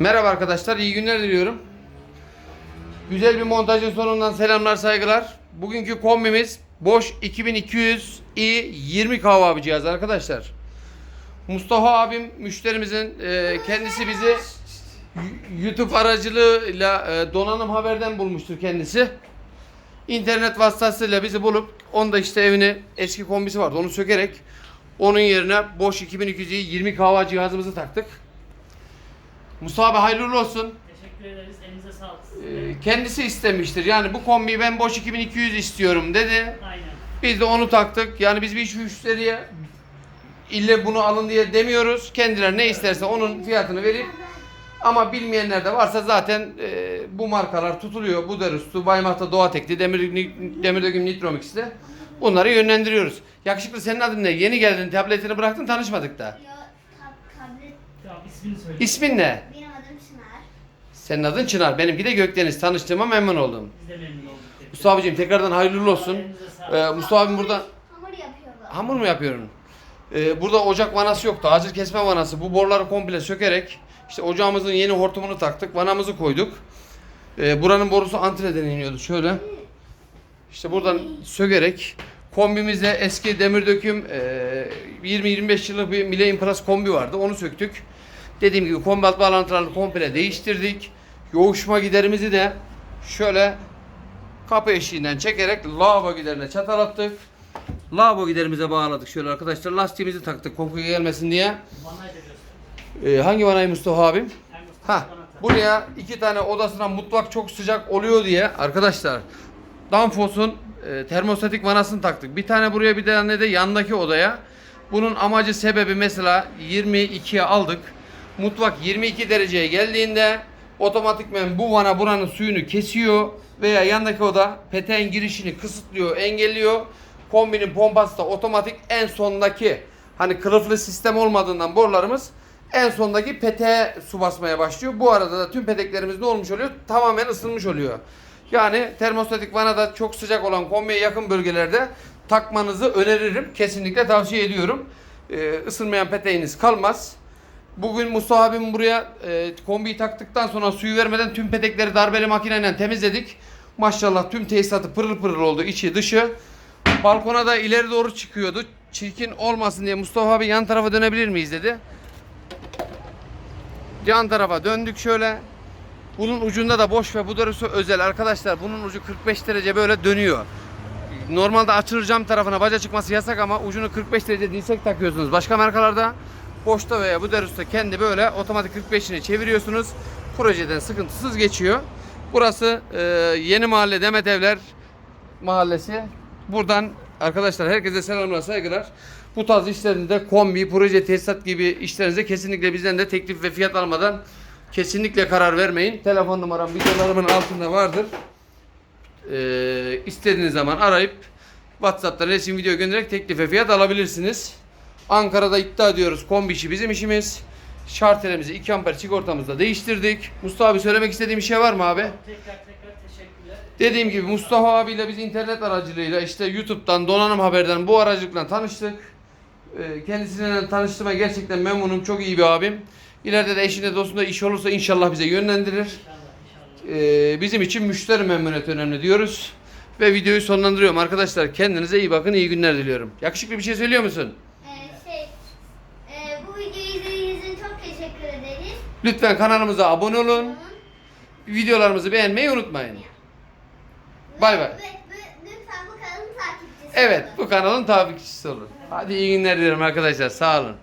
Merhaba arkadaşlar, iyi günler diliyorum. Güzel bir montajın sonundan selamlar, saygılar. Bugünkü kombimiz Bosch 2200 i 20 kahve cihazı arkadaşlar. Mustafa abim müşterimizin e, kendisi bizi YouTube aracılığıyla e, donanım haberden bulmuştur kendisi. İnternet vasıtasıyla bizi bulup onda işte evine eski kombisi vardı onu sökerek onun yerine Bosch 2200 i 20 kahve cihazımızı taktık. Mustafa abi hayırlı olsun. Teşekkür ederiz. Elinize sağlık. Ee, kendisi istemiştir. Yani bu kombiyi ben Bosch 2200 istiyorum dedi. Aynen. Biz de onu taktık. Yani biz bir iş müşteriye ille bunu alın diye demiyoruz. Kendileri ne isterse onun fiyatını verip ama bilmeyenler de varsa zaten e, bu markalar tutuluyor. Bu Derus'tu, Baymahta Doğatek'ti, Demir, Demirdöküm Nitromix'ti. Bunları yönlendiriyoruz. Yakışıklı senin adın ne? Yeni geldin, tabletini bıraktın, tanışmadık da. İsmini söyle. İsmin ne? benim adım Çınar. Senin adın Çınar, benimki de Gökdeniz. Tanıştığıma memnun oldum. Biz de memnun olduk. Mustafa abicim tekrardan hayırlı olsun. Ee, Mustafa abim burada Hamur yapıyordu. hamur mu yapıyorum? Ee, burada ocak vanası yoktu. Acil kesme vanası. Bu boruları komple sökerek işte ocağımızın yeni hortumunu taktık. Vanamızı koyduk. Ee, buranın borusu antreden iniyordu şöyle. İşte buradan sökerek kombimizde eski demir döküm e, 20-25 yıllık bir Mille Impress kombi vardı. Onu söktük. Dediğim gibi kombi alt bağlantılarını komple değiştirdik. Yoğuşma giderimizi de şöyle kapı eşiğinden çekerek lavabo giderine çatalattık. Lavabo giderimize bağladık şöyle arkadaşlar. Lastiğimizi taktık koku gelmesin diye. Ee, hangi vanayı Mustafa abim? Ha, buraya iki tane odasına mutfak çok sıcak oluyor diye arkadaşlar Danfoss'un e, termostatik vanasını taktık. Bir tane buraya bir tane de yandaki odaya. Bunun amacı sebebi mesela 22'ye aldık. Mutfak 22 dereceye geldiğinde otomatikmen bu vana buranın suyunu kesiyor veya yandaki oda peteğin girişini kısıtlıyor, engelliyor. Kombinin pompası da otomatik en sondaki hani kılıflı sistem olmadığından borularımız en sondaki peteğe su basmaya başlıyor. Bu arada da tüm peteklerimiz ne olmuş oluyor? Tamamen ısınmış oluyor. Yani termostatik vanada çok sıcak olan kombiye yakın bölgelerde takmanızı öneririm. Kesinlikle tavsiye ediyorum. Ee, ısınmayan peteğiniz kalmaz. Bugün Mustafa abim buraya e, kombiyi taktıktan sonra suyu vermeden tüm petekleri darbeli makineyle temizledik. Maşallah tüm tesisatı pırıl pırıl oldu içi dışı. Balkona da ileri doğru çıkıyordu. Çirkin olmasın diye Mustafa abi yan tarafa dönebilir miyiz dedi. Yan tarafa döndük şöyle. Bunun ucunda da boş ve bu doğrusu özel arkadaşlar. Bunun ucu 45 derece böyle dönüyor. Normalde açılır cam tarafına baca çıkması yasak ama ucunu 45 derece dirsek takıyorsunuz. Başka markalarda Boşta veya bu derusta kendi böyle otomatik 45'ini çeviriyorsunuz. Projeden sıkıntısız geçiyor. Burası e, Yeni Mahalle Demet Evler Mahallesi. Buradan arkadaşlar herkese selamlar saygılar. Bu tarz işlerinde kombi, proje, tesisat gibi işlerinize kesinlikle bizden de teklif ve fiyat almadan kesinlikle karar vermeyin. Telefon numaram videolarımın altında vardır. Ee, istediğiniz zaman arayıp WhatsApp'tan resim video göndererek teklif ve fiyat alabilirsiniz. Ankara'da iddia ediyoruz kombi işi bizim işimiz. Şartelemizi 2 amper sigortamızda değiştirdik. Mustafa abi söylemek istediğim bir şey var mı abi? Tekrar tekrar teşekkürler. Dediğim gibi Mustafa abiyle biz internet aracılığıyla işte YouTube'dan, donanım haberden bu aracılıkla tanıştık. Ee, Kendisiyle tanıştığıma gerçekten memnunum. Çok iyi bir abim. İleride de eşinde dostunda iş olursa inşallah bize yönlendirir. İnşallah inşallah. Ee, bizim için müşteri memnuniyeti önemli diyoruz. Ve videoyu sonlandırıyorum arkadaşlar. Kendinize iyi bakın, iyi günler diliyorum. Yakışıklı bir şey söylüyor musun? Ee, şey, e, bu videoyu izlediğiniz için çok teşekkür ederiz. Lütfen kanalımıza abone olun. Videolarımızı beğenmeyi unutmayın. Bay bay. Lütfen bu kanalın takipçisi Evet, olun. bu kanalın takipçisi olun. Hadi iyi günler diliyorum arkadaşlar. Sağ olun.